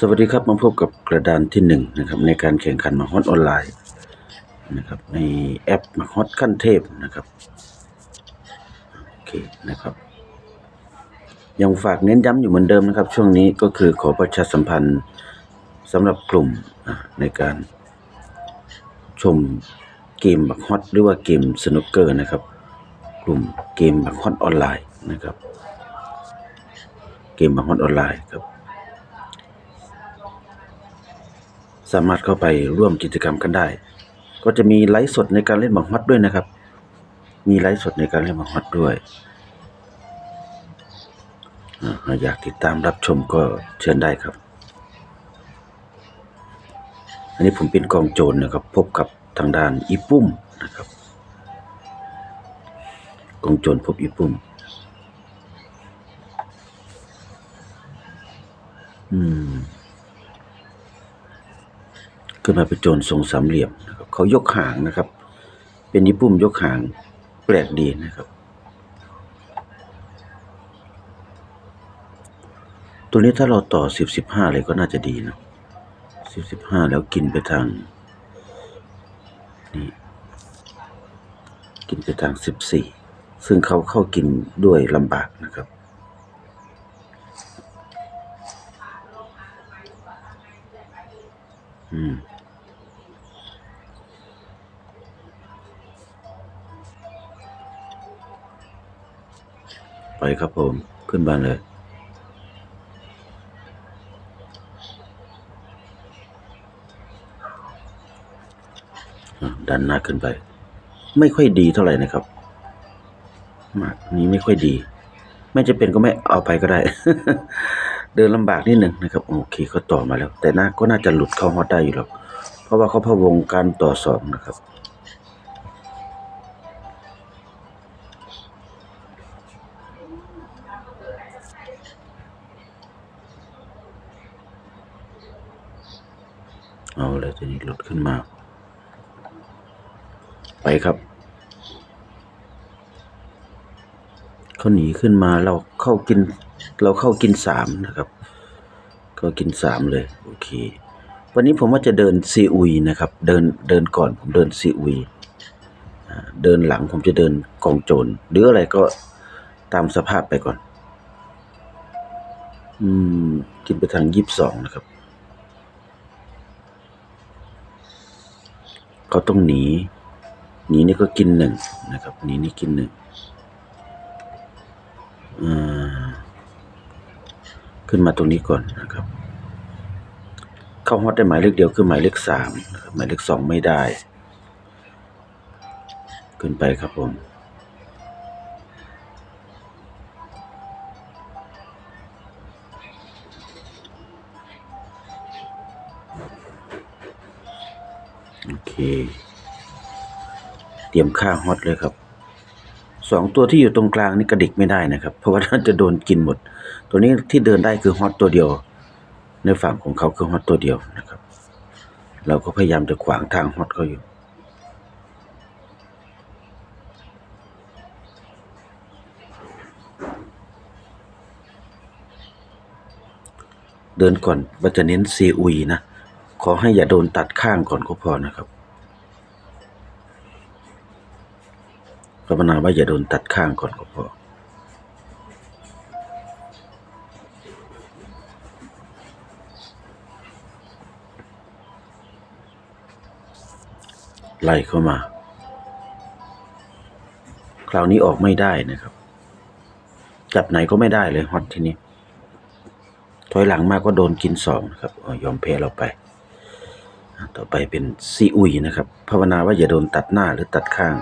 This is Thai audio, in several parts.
สวัสดีครับมาพบกับกระดานที่หนึ่งนะครับในการแข่งขันมาฮอตออนไลน์นะครับในแอปมาฮอตขั้นเทพนะครับโอเคนะครับ ยังฝากเน้นย้ำอยู่เหมือนเดิมนะครับ ช่วงนี้ก็คือขอประชาสัมพันธ์สำหรับกลุ่มในการชมเกมบักฮอตหรือว่าเกมสนุกเกอร์นะครับ กลุ่มเกมบักฮอตออนไลน์นะครับ เกมบักฮอตออนไลน์ครับ สามารถเข้าไปร่วมกิจกรรมกันได้ ก็จะมีไลฟ์สดในการเล่นบังฮอตด้วยนะครับ มีไลฟ์สดในการเล่นบังฮอตด้วยอยากติดตามรับชมก็เชิญได้ครับ อันนี้ผมเป็นกองโจรนะครับ พบกับทางด้านอีปุ้มนะครับกองโจรพบอีปุ้มอืม ขึ้นมาเป็นโจรทรงสามเหลี่ยมนะครับเขายกหางนะครับ เป็นญี่ปุ่มยกหางแปลกดีนะครับ ตัวนี้ถ้าเราต่อสิบสิบห้าเลยก็น่าจะดีนะสิบสิบห้าแล้วกินไปทางนี่กินไปทางสิบสี่ซึ่งเขาเข้ากินด้วยลำบากนะครับอืม ไปครับผม ขึ้นบ้านเลย ดันหน้าขึ้นไป ไม่ค่อยดีเท่าไหร่นะครับ มากนี้ไม่ค่อยดี ไม่จะเป็นก็ไม่เอาไปก็ได้ เดินลำบากนิดหนึ่งนะครับ โอเคเขาต่อมาแล้ว แต่น่าก็น่าจะหลุดเข้าฮอตได้อยู่หรอก เพราะว่าเขาพะวงการต่อสองนะครับ ขึ้นมา ไปครับเขาหนีขึ้นมาเราเข้ากิน เราเข้ากินสามนะครับเข้ากินสามเลยโอเค วันนี้ผมว่าจะเดินซีอุยนะครับ เดินเดินก่อนผมเดินซีอุยเดินหลังผมจะเดินกองโจรหรืออะไรก็ตามสภาพไปก่อน อืม กินไปทางยี่สิบสองนะครับ เขาต้องหนี หนีนี่ก็กินหนึ่งนะครับ หนีนี่กินหนึ่งอ่าขึ้นมาตรงนี้ก่อนนะครับ เข้าฮอตได้หมายเลขเดียวคือหมายเลขสามหมายเลขสองไม่ได้ ขึ้นไปครับผม โอเค เตรียมค่าฮอตเลยครับสองตัวที่อยู่ตรงกลางนี่กระดิกไม่ได้นะครับ เพราะว่าน่าจะโดนกินหมด ตัวนี้ที่เดินได้คือฮอตตัวเดียว ในฝั่งของเขาคือฮอตตัวเดียวนะครับ เราก็พยายามจะขวางทางฮอตเขาอยู่ เดินก่อนว่าจะเน้นซีอุยนะ ขอให้อย่าโดนตัดข้างก่อนก็พอนะครับภาวนาว่าอย่าโดนตัดข้างก่อนก็พอไล่เข้ามา คราวนี้ออกไม่ได้นะครับ จับไหนก็ไม่ได้เลยฮอตทีนี้ ถอยหลังมากก็โดนกินสองนะครับออยอมแพ้เราไป ต่อไปเป็นซีอุยนะครับ ภาวนาว่าอย่าโดนตัดหน้าหรือตัดข้าง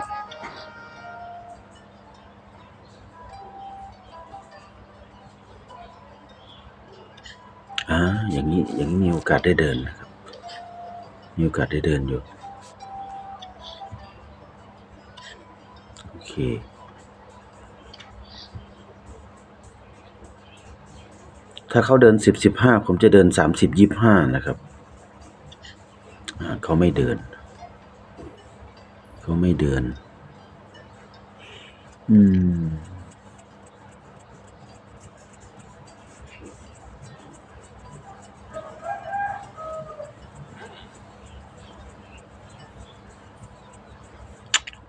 อ่า อย่างนี้ อย่างนี้มีโอกาสได้เดินนะครับ มีโอกาสได้เดินอยู่ โอเคถ้าเขาเดินสิบสิบห้าผมจะเดินสามสิบยี่ห้านะครับ เขาไม่เดิน เขาไม่เดิน อืม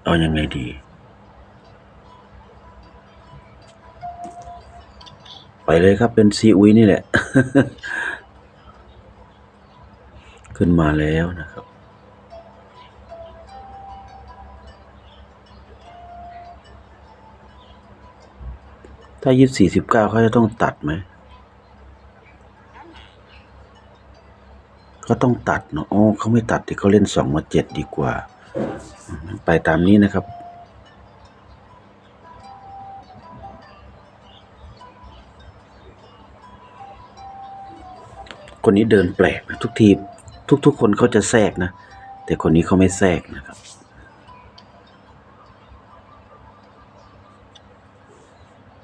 เอายัางไงดี ไปเลยครับเป็นซีอุยนี่แหละ ขึ้นมาแล้วนะครับ ถ้ายี่สี่สิบเก้าเขาจะต้องตัดไหมก็ต้องตัดเนาะโอ้เขาไม่ตัดที่เขาเล่นสองมาเจ็ดดีกว่า ไปตามนี้นะครับคนนี้เดินแปลกนะทุกที ทุกๆ คนเขาจะแทรกนะ แต่คนนี้เขาไม่แทรกนะครับ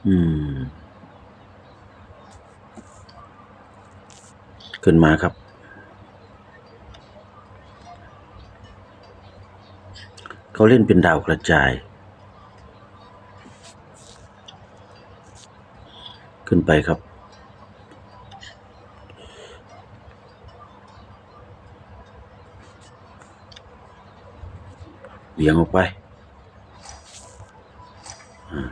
อืม ขึ้นมาครับ เขาเล่นเป็นดาวกระจาย ขึ้นไปครับ เลี้ยงออกไปอ่า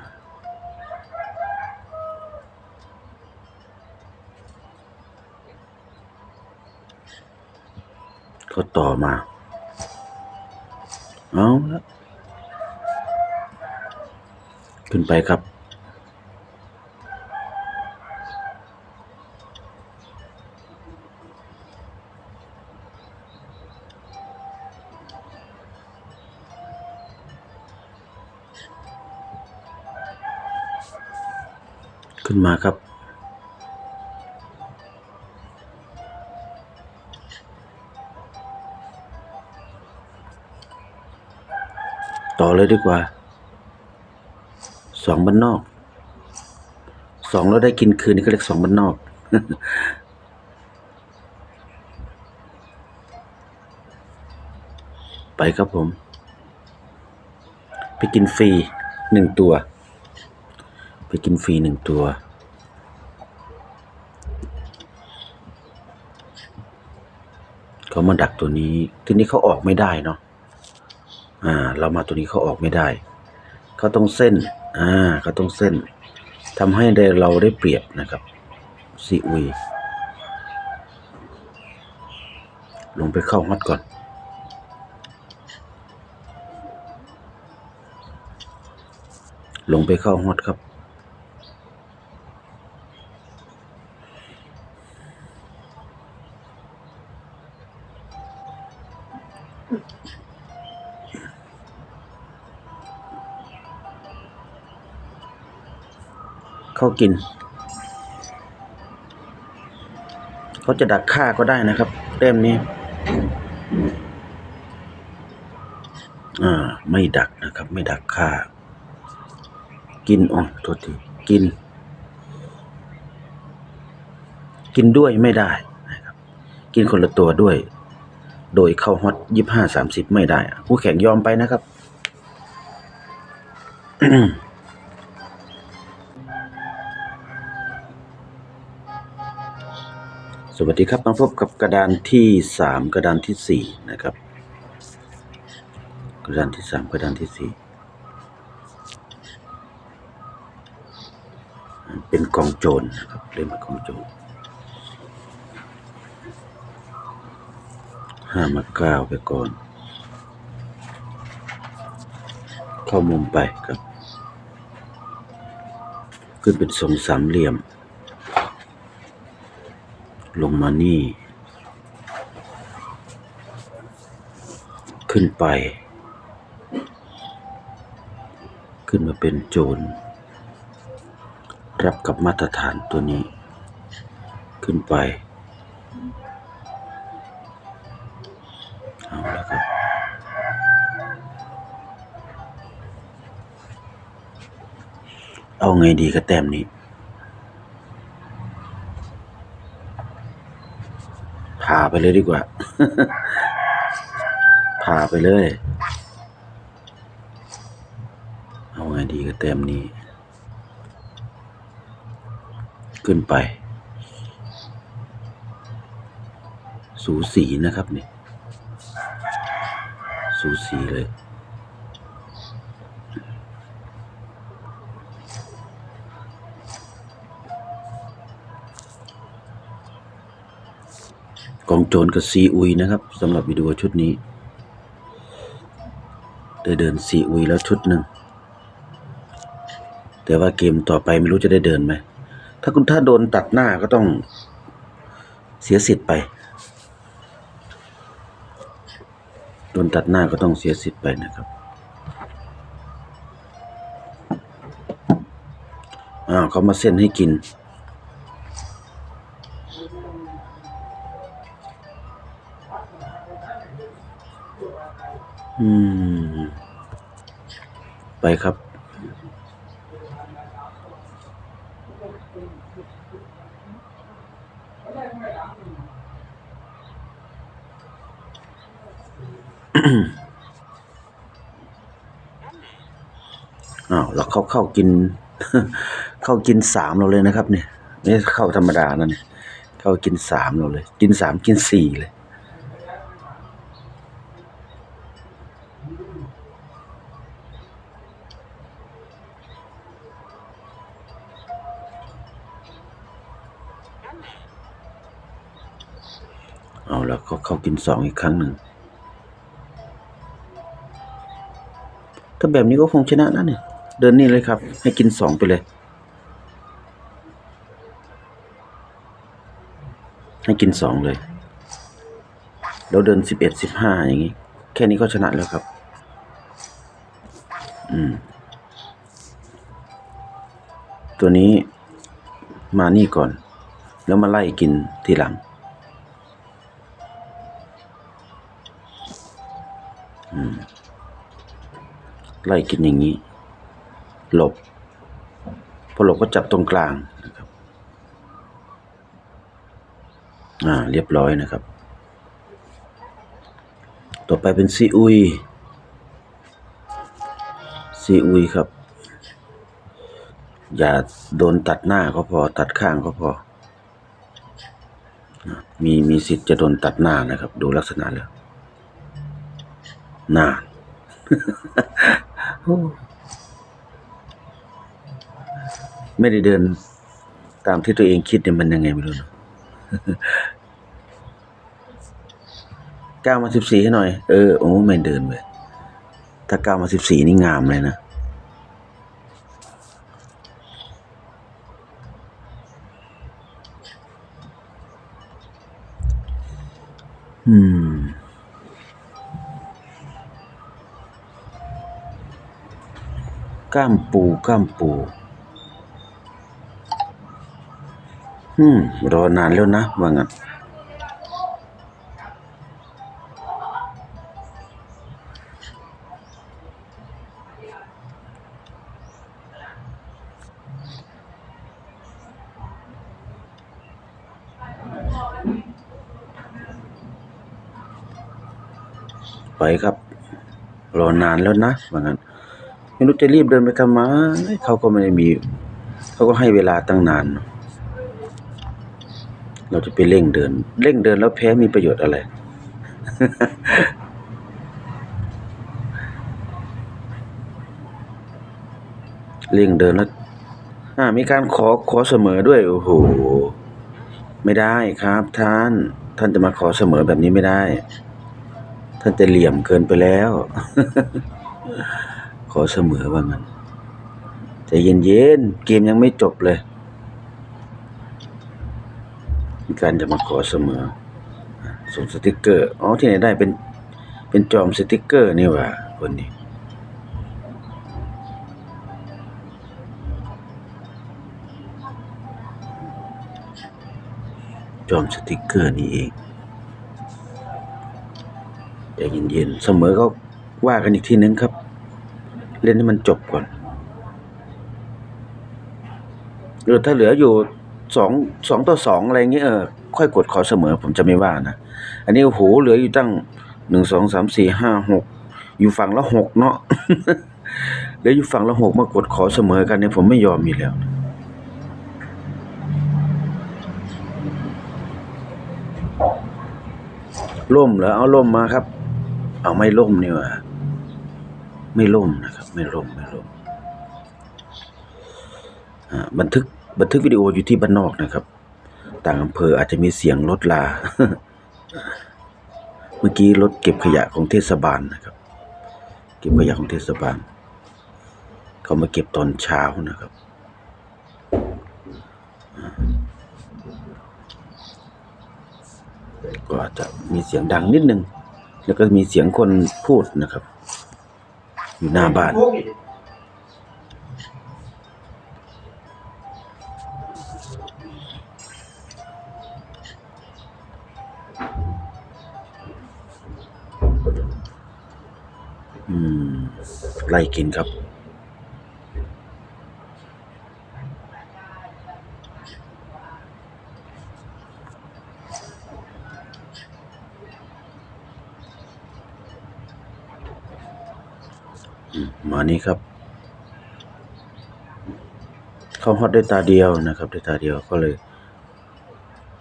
เขาต่อมา เอาละขึ้นไปครับ ขึ้นมาครับ ต่อเลยดีกว่าสองบ้านนอกสองแล้วได้กินคืนนี่ก็เรียกสองบ้านนอกไปครับผม ไปกินฟรีหนึ่งตัว ไปกินฟรีหนึ่งตัว เขามาดักตัวนี้ ทีนี้เขาออกไม่ได้เนาะอ่า เรามาตัวนี้เขาออกไม่ได้ เขาต้องเส้น อ่าเขาต้องเส้นทำให้ได้เราได้เปรียบนะครับซีอุยลงไปเข้าฮอตก่อน ลงไปเข้าฮอตครับ กิน เขาจะดักฆ่าก็ได้นะครับเต้มนี้ อ่า ไม่ดักนะครับ ไม่ดักฆ่า กินอ๋อโทษทีกิน กินด้วยไม่ได้นะครับ กินคนละตัวด้วย โดยเข้าฮอตยี่ห้าสามสิบไม่ได้ ผู้แข่งยอมไปนะครับ สวัสดีครับมาพบกับกระดานที่สามกระดานที่สี่นะครับ กระดานที่สามกระดานที่สี่เป็นกองโจรนะครับเล่นเป็นกองโจรห้ามาเก้าไปก่อน เข้ามุมไปครับ ขึ้นเป็นทรงสามเหลี่ยม ลงมานี่ ขึ้นไป ขึ้นมาเป็นโจร รับกับมาตรฐานตัวนี้ ขึ้นไป เอาแล้วครับเอาไงดีกับแต้มนี้ พา ไปเลยดีกว่าพาไปเลย เอาไงดีกับแต้มนี้ ขึ้นไป สูสีนะครับนี่ สูสีเลย องโจรกับซีอุยนะครับสำหรับวิดีโอชุดนี้ได้เดินซีอุยแล้วชุดหนึ่งแต่ว่าเกมต่อไปไม่รู้จะได้เดินไหมถ้าคุณถ้าโดนตัดหน้าก็ต้องเสียสิทธิ์ไป โดนตัดหน้าก็ต้องเสียสิทธิ์ไปนะครับอ้าวเขามาเส้นให้กิน อืม ไปครับ อ้าวแล้วเขาเข้ากิน เข้ากินสามเราเลยนะครับ เนี่ยไม่เข้าธรรมดานะเนี่ยเข้ากินสามเราเลย กินสามกินสี่เลย เอาแล้วก็เข้ากินสองอีกครั้งหนึ่ง ถ้าแบบนี้ก็คงชนะนะเนี่ย เดินนี่เลยครับ ให้กินสองไปเลย ให้กินสองเลย แล้วเดินสิบเอ็ดสิบห้าอย่างนี้ แค่นี้ก็ชนะแล้วครับ อืม ตัวนี้มานี่ก่อน แล้วมาไล่กินทีหลัง ไล่กินอย่างนี้ หลบ พอหลบก็จับตรงกลางนะครับ อ่า เรียบร้อยนะครับ ต่อไปเป็นซีอุย ซีอุยครับ อย่าโดนตัดหน้าก็พอ ตัดข้างก็พอ มีมีสิทธิ์จะโดนตัดหน้านะครับ ดูลักษณะแล้วหน้า ไม่ได้เดินตามที่ตัวเองคิดเนี่ยมันยังไงไม่รู้เก้ามาสิบสี่ให้หน่อย เออ โอ้ไม่เดินเลยถ้าเก้ามาสิบสี่นี่งามเลยนะอืม ก้ามปูก้ามปูอืมรอนานแล้วนะว่างั้นไปครับ รอนานแล้วนะว่างั้น ไม่รู้จะรีบเดินไปทำไมเขาก็ไม่ได้มี เขาก็ให้เวลาตั้งนาน เราจะไปเร่งเดิน เร่งเดินแล้วแพ้มีประโยชน์อะไร เร่งเดินแล้วอ่ามีการขอขอเสมอด้วยโอ้โหไม่ได้ครับ ท่าน ท่านจะมาขอเสมอแบบนี้ไม่ได้ ท่านจะเหลี่ยมเกินไปแล้ว ขอเสมอว่างั้นใจเย็นๆเกมยังไม่จบเลยมีการจะมาขอเสมอ ส่งสติกเกอร์ อ๋อที่ไหนได้เป็นเป็นจอมสติกเกอร์นี่ว่าคนนี้จอมสติกเกอร์นี่เองใจเย็นๆเสมอก็ว่ากันอีกทีนึงครับ เล่นให้มันจบก่อนเออถ้าเหลืออยู่สองสองต่อสองอะไรเงี้ยเออค่อยกดขอเสมอ ผมจะไม่ว่านะ อันนี้โอ้โหเหลืออยู่ตั้งหนึ่งสองสามสี่ห้าหกอยู่ฝั่งละหกเนาะเหลืออยู่ฝั่งละหกมากดขอเสมอกันเนี่ยผมไม่ยอมอยู่แล้วนะล่มเหรอเอาล่มมาครับ เอาไม่ล่มนี่ว่า ไม่ล่มนะครับ ไม่ล่มไม่ล่มบันทึกบันทึกวิดีโออยู่ที่บ้านนอกนะครับ ต่างอำเภออาจจะมีเสียงรถลา เมื่อกี้รถเก็บขยะของเทศบาลนะครับ เก็บขยะของเทศบาล เขามาเก็บตอนเช้านะครับก็อาจจะมีเสียงดังนิดนึง แล้วก็มีเสียงคนพูดนะครับ อยู่หน้าบ้าน อืม ไล่กินครับ อืมหมา นี้ครับ เขาฮอตได้ตาเดียวนะครับ ได้ตาเดียวก็เลย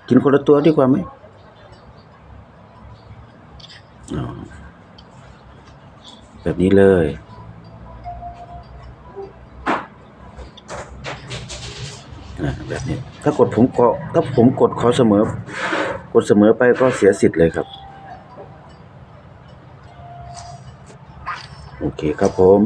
กินคนละตัวดีกว่าไหมแบบนี้เลยแบบนี้ ถ้ากดผมก็ถ้าผมกดขอเสมอ กดเสมอไปก็เสียสิทธิ์เลยครับ โอเคครับผม